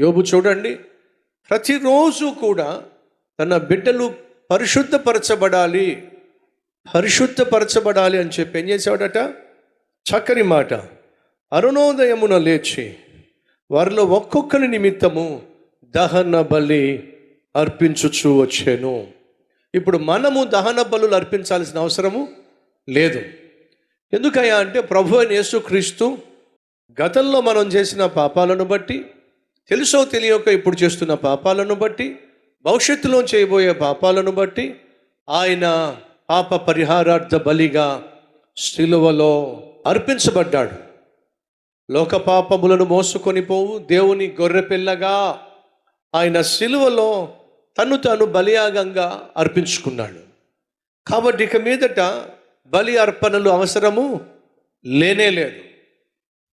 యోబు చూడండి ప్రతిరోజు కూడా తన బిడ్డలు పరిశుద్ధపరచబడాలి పరిశుద్ధపరచబడాలి అని చెప్పి ఏం చేసేవాడట? చక్కని మాట. అరుణోదయమున లేచి వారిలో ఒక్కొక్కరి నిమిత్తము దహన బలి అర్పించుచు వచ్చాను. ఇప్పుడు మనము దహన బలులు అర్పించాల్సిన అవసరము లేదు. ఎందుకయ్యా అంటే ప్రభు అయిన యేసుక్రీస్తు గతంలో మనం చేసిన పాపాలను బట్టి తెలుసో తెలియక ఇప్పుడు చేస్తున్న పాపాలను బట్టి భవిష్యత్తులో చేయబోయే పాపాలను బట్టి ఆయన పాప పరిహారార్థ బలిగా శిలువలో అర్పించబడ్డాడు. లోక పాపములను మోసుకొని పోవు దేవుని గొర్రెపిల్లగా ఆయన శిలువలో తను తాను బలియాగంగా అర్పించుకున్నాడు. కాబట్టి ఇక మీదట బలి అర్పణలు అవసరము లేనే లేదు.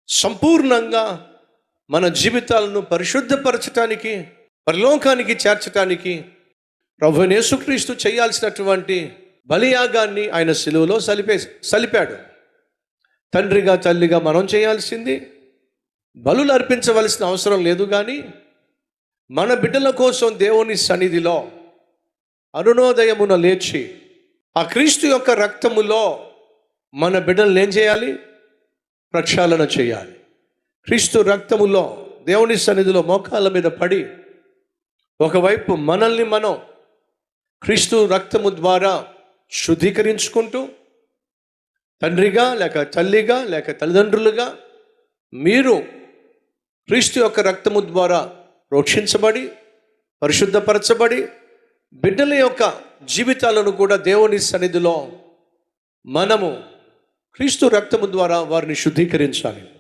సంపూర్ణంగా మన జీవితాలను పరిశుద్ధపరచటానికి పరలోకానికి చేర్చటానికి ప్రభు యేసుక్రీస్తు చేయాల్సినటువంటి బలియాగాన్ని ఆయన సెలువులో సలిపే సలిపాడు. తండ్రిగా తల్లిగా మనం చేయాల్సింది బలులు అర్పించవలసిన అవసరం లేదు కానీ మన బిడ్డల కోసం దేవుని సన్నిధిలో అరుణోదయమున లేచి ఆ క్రీస్తు యొక్క రక్తములో మన బిడ్డలను ఏం చేయాలి? ప్రక్షాళన చేయాలి. క్రీస్తు రక్తములో దేవుని సన్నిధిలో మోకాళ్ళ మీద పడి ఒకవైపు మనల్ని మనం క్రీస్తు రక్తము ద్వారా శుద్ధీకరించుకుంటూ తండ్రిగా లేక తల్లిగా లేక తల్లిదండ్రులుగా మీరు క్రీస్తు యొక్క రక్తము ద్వారా రోక్షించబడి పరిశుద్ధపరచబడి బిడ్డల యొక్క జీవితాలను కూడా దేవుని సన్నిధిలో మనము క్రీస్తు రక్తము ద్వారా వారిని శుద్ధీకరించాలి.